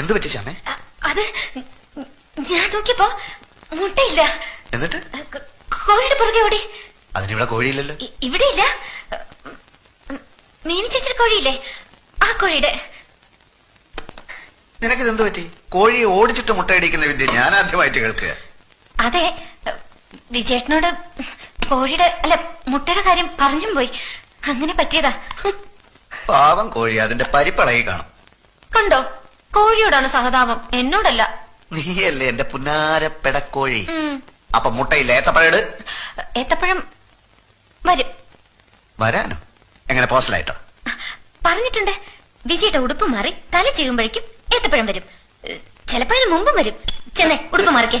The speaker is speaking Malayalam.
എന്ത് പറ്റി ശ്യാമേ? അത് ഞാൻ നോക്കിയപ്പോ മുട്ടയില്ല. എന്നിട്ട്? കോഴിയുടെ പുറകെ ഓടി. അതിനിവിടെ കോഴിയില്ലല്ലോ. ഇവിടെ ഇവിടെയില്ല. മീനി ചേച്ചി കോഴിയില്ലേ? ആ കോഴിയുടെ. നിനക്ക് എന്ത് പറ്റി? കോഴിയെ ഓടിച്ചിട്ട് മുട്ടയടിക്കുന്ന വിദ്യ ഞാൻ ആദ്യമായിട്ട് കേൾക്കുക. അതെ വിജയേട്ടനോട് കോഴിയുടെ അല്ല മുട്ടയുടെ കാര്യം പറഞ്ഞും പോയി. അങ്ങനെ പറ്റിയതാ. പാവം കോഴി അതിന്റെ പരിപ്പളകി കാണും. കണ്ടോ? കോഴിയോടാണ് സഹതാപം. എന്നോടല്ല. നീയല്ലേ എന്റെ പുന്നാര പെടക്കോഴി. അപ്പൊ മുട്ടയില്ല ഏത്തപ്പഴം ഏത്തപ്പഴം വരും. വരാനോ? എങ്ങനെ പോസ്റ്റലായിട്ടോ? പറഞ്ഞിട്ടുണ്ട്. വിജയുടെ ഉടുപ്പ് മാറി തല ചെയ്യുമ്പോഴേക്കും ഏത്തപ്പഴം വരും. ചിലപ്പോ അതിന് മുമ്പും വരും. ചെന്നൈ ഉടുപ്പ് മാറിക്കേ.